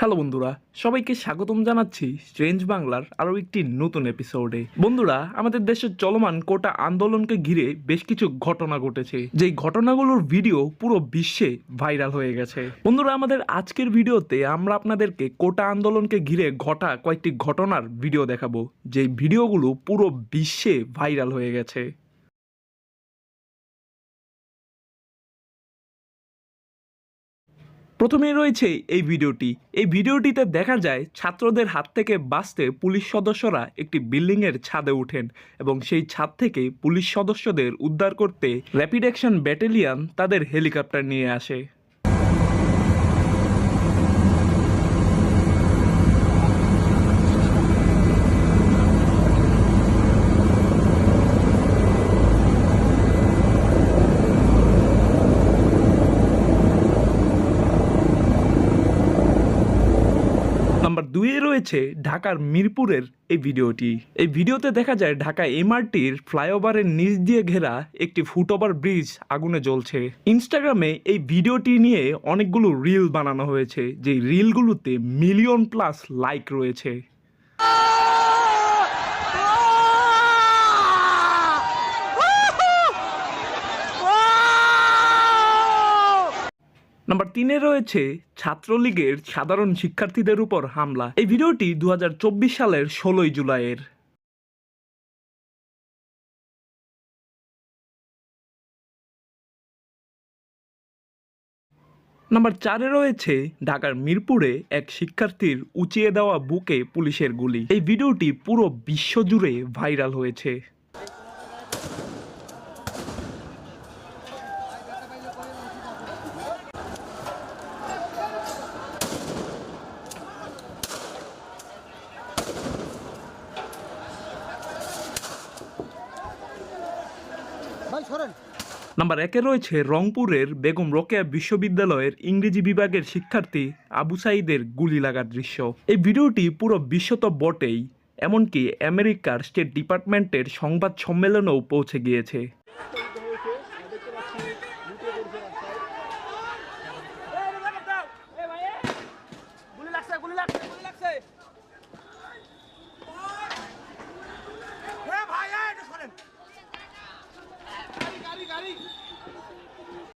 Hello বন্ধুরা, সবাইকে স্বাগতম জানাচ্ছি স্ট্রেঞ্জ বাংলার আরও একটি নতুন এপিসোডে বন্ধুরা, আমাদের দেশের চলমান কোটা আন্দোলনকে ঘিরে বেশ কিছু ঘটনা ঘটেছে। যেই ঘটনাগুলোর ভিডিও পুরো বিশ্বে ভাইরাল হয়ে গেছে। বন্ধুরা, আমাদের আজকের ভিডিওতে আমরা আপনাদেরকে কোটা আন্দোলনকে ঘিরে ঘটা কয়েকটি ঘটনার ভিডিও দেখাবো। যেই ভিডিওগুলো পুরো বিশ্বে ভাইরাল হয়ে গেছে। প্রথমেই রয়েছে এই ভিডিওটি। এই ভিডিওটিতে দেখা যায় ছাত্রদের হাত থেকে বাঁচতে পুলিশ সদস্যরা একটি বিল্ডিংয়ের ছাদে ওঠেন এবং সেই ছাদ থেকে পুলিশ সদস্যদের উদ্ধার করতে র্যাপিড অ্যাকশন ব্যাটালিয়ান তাদের হেলিকপ্টার নিয়ে আসে। নাম্বার দুইয়ে রয়েছে ঢাকার মিরপুরের এই ভিডিওটি। এই ভিডিওতে দেখা যায় ঢাকা এমআরটির ফ্লাইওভারের নিচ দিয়ে ঘেরা একটি ফুটওভার ব্রিজ আগুনে জ্বলছে। ইনস্টাগ্রামে এই ভিডিওটি নিয়ে অনেকগুলো রিল বানানো হয়েছে যে রিলগুলোতে মিলিয়ন প্লাস লাইক রয়েছে। নাম্বার তিনে রয়েছে ছাত্রলীগের সাধারণ শিক্ষার্থীদের উপর হামলা। এই ভিডিওটি দুহাজার চব্বিশ সালের ষোলোই জুলাইয়ের। নাম্বার চারে রয়েছে ঢাকার মিরপুরে এক শিক্ষার্থীর উঁচিয়ে দেওয়া বুকে পুলিশের গুলি। এই ভিডিওটি পুরো বিশ্ব জুড়ে ভাইরাল হয়েছে। নাম্বার একে রয়েছে রংপুরের বেগম রোকেয়া বিশ্ববিদ্যালয়ের ইংরেজি বিভাগের শিক্ষার্থী আবু সাইদের গুলি লাগার দৃশ্য। এই ভিডিওটি পুরো বিশ্বত বটেই, এমনকি আমেরিকার স্টেট ডিপার্টমেন্টের সংবাদ সম্মেলনেও পৌঁছে গিয়েছে।